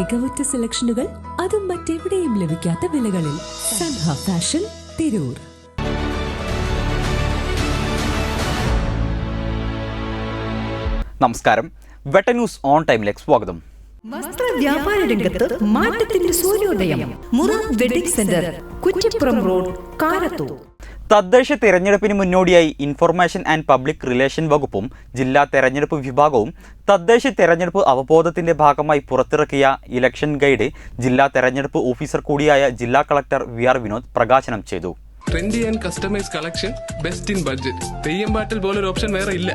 മികവുറ്റ സെലക്ഷനുകൾ അതും മറ്റെവിടെയും ലഭിക്കാത്ത വിലകളിൽ സൻഹ ഫാഷൻ തിരൂർ. നമസ്കാരം. വെട്ട ന്യൂസ് ഓൺ ടൈമിലേക്ക് സ്വാഗതം. വസ്ത്ര വ്യാപാര രംഗത്ത് മാറ്റത്തിന്റെ സൂര്യോദയം മുറ wedding centre Kuttippuram road Karathur. തദ്ദേശ തിരഞ്ഞെടുപ്പിന് മുന്നോടിയായി ഇൻഫർമേഷൻ ആൻഡ് പബ്ലിക് റിലേഷൻ വകുപ്പും ജില്ലാ തെരഞ്ഞെടുപ്പ് വിഭാഗവും തദ്ദേശ തെരഞ്ഞെടുപ്പ് അവബോധത്തിന്റെ ഭാഗമായി പുറത്തിറക്കിയ ഇലക്ഷൻ ഗൈഡ് ജില്ലാ തെരഞ്ഞെടുപ്പ് ഓഫീസർ കൂടിയായ ജില്ലാ കളക്ടർ വി ആർ വിനോദ് പ്രകാശനം ചെയ്തു. Trendy and customise collection best in budget Theyyam പാട്ടിൽ പോലൊരു ഓപ്ഷൻ വേറെ ഇല്ല.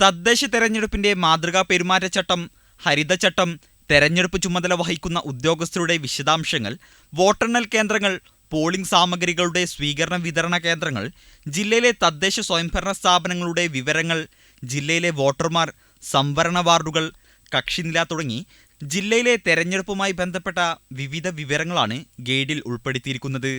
തദ്ദേശ തെരഞ്ഞെടുപ്പിന്റെ മാതൃകാ പെരുമാറ്റച്ചട്ടം ഹരിതചട്ടം തെരഞ്ഞെടുപ്പ് ചുമതല വഹിക്കുന്ന ഉദ്യോഗസ്ഥരുടെ വിശദാംശങ്ങൾ വോട്ടെണ്ണൽ കേന്ദ്രങ്ങൾ പോളിംഗ് സാമഗ്രികളുടെ സ്വീകരണ വിതരണ കേന്ദ്രങ്ങൾ ജില്ലയിലെ തദ്ദേശ സ്വയംഭരണ സ്ഥാപനങ്ങളുടെ വിവരങ്ങൾ ജില്ലയിലെ വോട്ടർമാർ സംവരണ വാർഡുകൾ കക്ഷിനില തുടങ്ങി ജില്ലയിലെ തെരഞ്ഞെടുപ്പുമായി ബന്ധപ്പെട്ട വിവിധ വിവരങ്ങളാണ് ഗൈഡിൽ ഉൾപ്പെടുത്തിയിരിക്കുന്നത്.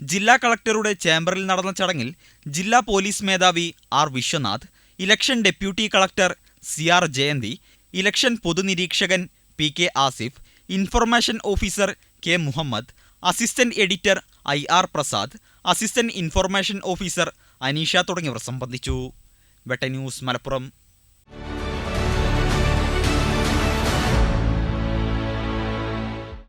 ജില്ലാ കളക്ടറുടെ ചേംബറിൽ നടന്ന ചടങ്ങിൽ ജില്ലാ പോലീസ് മേധാവി R Vishwanath election deputy collector C R Jayanthi election പൊതുനിരീക്ഷകൻ P K Asif information officer K Muhammad assistant editor I R Prasad assistant information officer Aneesha തുടങ്ങിയവർ സംബന്ധിച്ചു. വെട്ട ന്യൂസ് മലപ്പുറം.